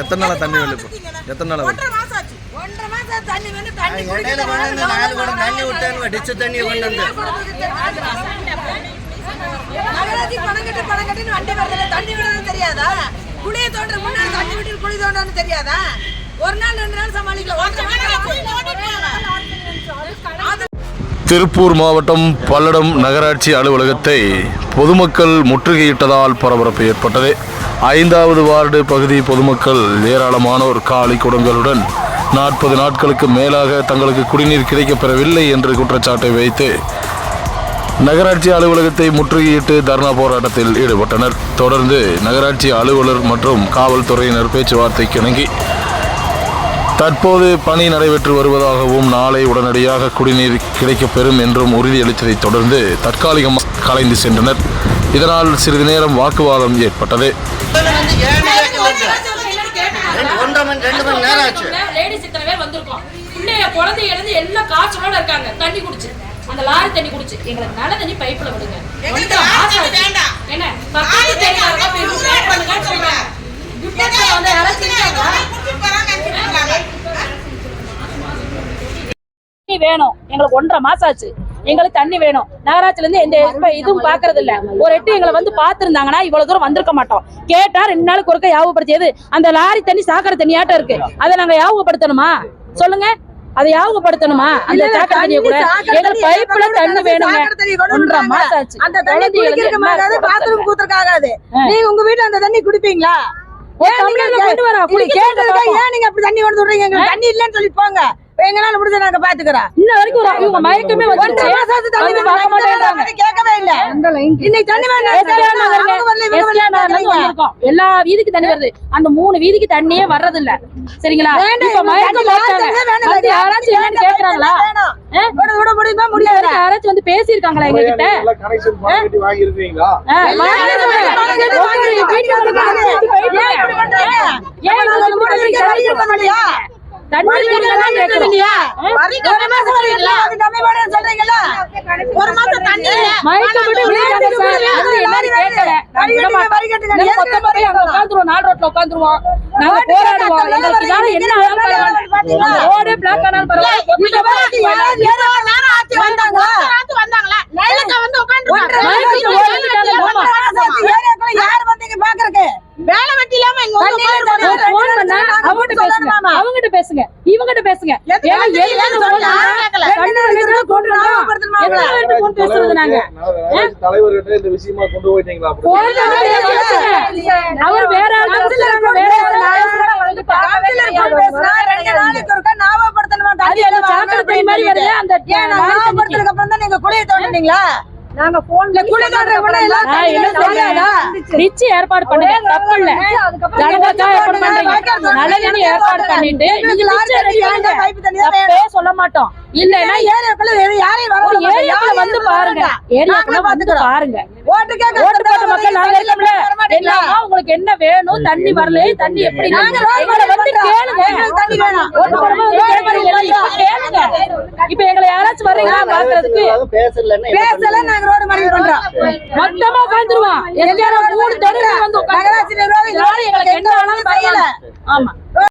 எத்தனை நாளா தண்ணி வரல இப்போ எத்தனை நாளா ஒன்றரை மாசம் ஆச்சு. ஒன்றரை மாசம் ஆச்சு தண்ணி வந்து தண்ணி இடையில கொண்டு வந்து நாலு குடம் தண்ணி விட்டாங்க டிச்சு தண்ணி கொண்டு வந்து. நகராட்சி பணம் கட்டு பணம் கட்டின்னு வண்டி வருதுல தண்ணி விடுறது தெரியாதா? குழியை தோன்ற முன்னாடி தண்ணி விட்டு குழி தோண்டான்னு தெரியாதா? ஒரு நாள் ரெண்டு நாள் சமாளிக்கலாம் திருப்பூர் மாவட்டம் பல்லடம் நகராட்சி அலுவலகத்தை பொதுமக்கள் முற்றுகையிட்டதால் பரபரப்பு ஏற்பட்டது. ஐந்தாவது வார்டு பகுதி பொதுமக்கள் ஏராளமானோர் காலி குடங்களுடன் நாற்பது நாட்களுக்கு மேலாக தங்களுக்கு குடிநீர் கிடைக்கப்பெறவில்லை என்று குற்றச்சாட்டை வைத்து நகராட்சி அலுவலகத்தை முற்றுகையிட்டு தர்ணா போராட்டத்தில் ஈடுபட்டனர். தொடர்ந்து நகராட்சி அலுவலர் மற்றும் காவல்துறையினர் பேச்சுவார்த்தைக்கு இணங்கி தற்போது பணி நடைபெற்று வருவதாகவும் நாளை உடனடியாக குடிநீர் கிடைக்கப்பெறும் என்றும் உறுதியளித்ததைத் தொடர்ந்து தற்காலிகமாக கலைந்து சென்றனர். இதனால் சிறிது நேரம் வாக்குவாதம் ஏற்பட்டது. காய்ச்சலோட இருக்காங்க. தண்ணி குடிச்சு. அந்த லாரி தண்ணி குடிச்சு. எங்களுக்கு நல்ல தண்ணி பைப்ல விடுங்க. என்ன? வேணும். எங்களுக்கு ஒன்றரை மாசம் ஆச்சு. எங்களுக்கு தண்ணி வேணும். நகராட்சில இருந்து எந்த இதுவும் பாக்குறது இல்ல ஒரு எட்டு எங்களை வந்து பாத்துருந்தாங்கன்னா இவ்வளவு தூரம் வந்திருக்க மாட்டோம். கேட்டா ரெண்டு நாளுக்கு ஒருக்க யாபகப்படுத்தியது. அந்த லாரி தண்ணி சாக்கடை தண்ணியாட்டம் இருக்கு. அதை நாங்க யாபகப்படுத்தணுமா? சொல்லுங்க. அதை யாபகப்படுத்தணுமா? அந்த சாக்கடை தண்ணியை கூட. எங்களுக்கு பைப்ல தண்ணி வேணுங்க. ஒன்றரை மாசம் ஆச்சு. அந்த தண்ணி குடிக்கிறதுக்கு ஆகாது பாத்ரூம் கூத்துறதுக்கு ஆகாது. நீங்க உங்க வீட்டுல அந்த தண்ணி குடிப்பீங்களா? ஏன் நீங்க கொண்டு வரா, குடிக்க கேட்டதுக்கா. ஏன் நீங்க அப்படி தண்ணி கொண்டு விடுறீங்க? எங்களுக்கு தண்ணி இல்லைன்னு சொல்லி போங்க. எங்களால முடிஞ்ச நாங்க பாத்துக்கிறோம். இன்ன வரைக்கும் இவங்க மயக்கமே வந்து கேட்கவே இல்ல. இன்னைக்கு தண்ணி எல்லா வீதிக்கு தண்ணி வருது. அந்த மூணு வீதிக்கு தண்ணியே வர்றது இல்ல சரிங்களா இப்ப மயக்கம் யாராச்சும் என்னன்னு கேக்குறாங்களா? முடியுமா முடியாது. யாராச்சும் வந்து பேசியிருக்காங்களா எங்க கிட்ட ஏன் ஏன் நாங்க போராடுவோம். எங்களுக்கு என்ன ரோடே block ஆனாலும் பரவாயில்ல. இந்த வாட்டி யாராவது அவங்ககிட்ட பேசுங்க. அவங்ககிட்ட பேசுங்க. இவங்ககிட்ட பேசுங்க. பேசுறது நாங்க? தலைவர்கிட்ட இந்த விஷயமா கொண்டு போயிட்டீங்களா. அவர் வேற நீங்க குழியை தோண்டினீங்களா? இல்ல, குழி தோண்டுறதுக்கு முன்னாடி எல்லாம் நான் தண்ணி என்ன தெரியாதா? சொல்றேன் நிச்சு ஏற்பாடு பண்ணுங்க தப்பு இல்ல. ஜனங்களுக்கா ஏற்பாடு பண்ணிட்டு நீங்க. சொல்ல மாட்டோம் இல்லைன்னா ஏரியாக்குள்ள வேற யாரையும் வர. ஏரியாக்குள்ள வந்து பாருங்க. ஏரியாக்குள்ள வந்து. பாருங்க ஓட்டு கேட்க ஓட்டு போட்ட மக்கள் நாங்க இருக்கோம்ல உங்களுக்கு என்ன வேணும் தண்ணி வரல தண்ணி எப்படி இப்ப கேளுங்க. இப்ப எங்களை யாராச்சும் வர்றீங்களா பாக்குறதுக்கு? பேசல? நாங்க ரோடு மறியல் பண்றோம். மொத்தமா உட்காந்துருவான் எங்கேயாவது மூணு தெருவுல வந்து நகராட்சி நிர்வாகம் உட்காந்து எங்களுக்கு என்ன ஆனாலும் பரவாயில்ல. ஆமா.